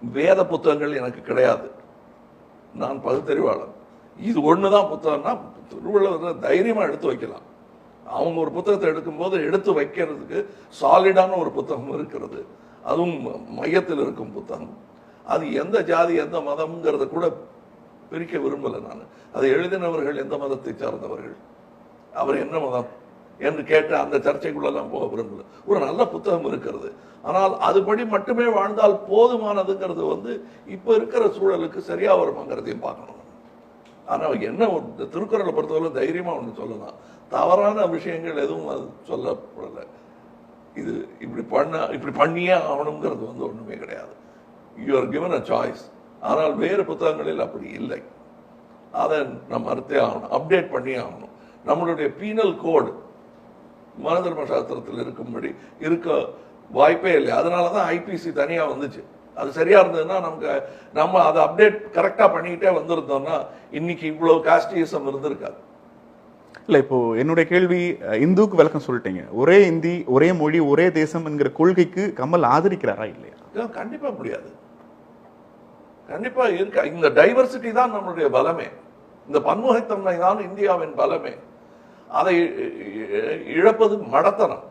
வேத புத்தகங்கள் எனக்கு கிடையாது. நான் பகுத்தறிவாளன். இது ஒன்று தான் புத்தகம்னா திருவள்ளுவர் தைரியமாக எடுத்து வைக்கலாம். அவங்க ஒரு புத்தகத்தை எடுக்கும்போது எடுத்து வைக்கிறதுக்கு சாலிடான ஒரு புத்தகம் இருக்கிறது. அதுவும் மையத்தில் இருக்கும் புத்தகம். அது எந்த ஜாதி எந்த மதம்ங்கிறத கூட பிரிக்க விரும்பலை நான். அதை எழுதினவர்கள் எந்த மதத்தை சார்ந்தவர்கள்? அவர் என்ன மதம்? என்று கேட்ட அந்த சர்ச்சைக்குள்ளெல்லாம் போக விரும்பல. ஒரு நல்ல புத்தகம் இருக்கிறது. ஆனால் அதுபடி மட்டுமே வாழ்ந்தால் போதுமானதுங்கிறது வந்து இப்போ இருக்கிற சூழலுக்கு சரியாக வருமாங்கிறதையும் பார்க்கணும். ஆனால் என்ன ஒரு இந்த திருக்குறளை பொறுத்தவரை தைரியமாக ஒன்று சொல்லலாம். தவறான விஷயங்கள் எதுவும் அது சொல்லப்படலை. இது இப்படி பண்ண இப்படி பண்ணியே ஆகணுங்கிறது வந்து ஒன்றுமே கிடையாது. You are given a choice ஆனால் வேறு புத்தகங்களில் அப்படி இல்லை. அதை நம்ம அறுத்தே ஆகணும். அப்டேட் பண்ணியே ஆகணும். நம்மளுடைய பீனல் கோடு மனதர்ம சாஸ்திரத்தில் இருக்கும்படி இருக்க வாய்ப்பே இல்லை. அதனால தான் ஐபிசி தனியாக வந்துச்சு. அது சரியா இருந்ததுன்னா நமக்கு நம்ம அதை அப்டேட் கரெக்டாக பண்ணிக்கிட்டே வந்திருந்தோம்னா இன்னைக்கு இவ்வளோ காஸ்டிசம் இருந்திருக்காது. இல்ல இப்போ என்னுடைய கேள்வி அஹ், இந்துவுக்கு விளக்கம் சொல்லிட்டீங்க. ஒரே இந்தி ஒரே மொழி ஒரே தேசம் என்கிற கொள்கைக்கு கமல் ஆதரிக்கிறாரா இல்லையா? இதெல்லாம் கண்டிப்பா முடியாது. கண்டிப்பா இருக்க இந்த டைவர்சிட்டி தான் நம்மளுடைய பலமே. இந்த பன்முகத்தன்மை தான் இந்தியாவின் பலமே. அதை இழப்பது மடத்தனம்.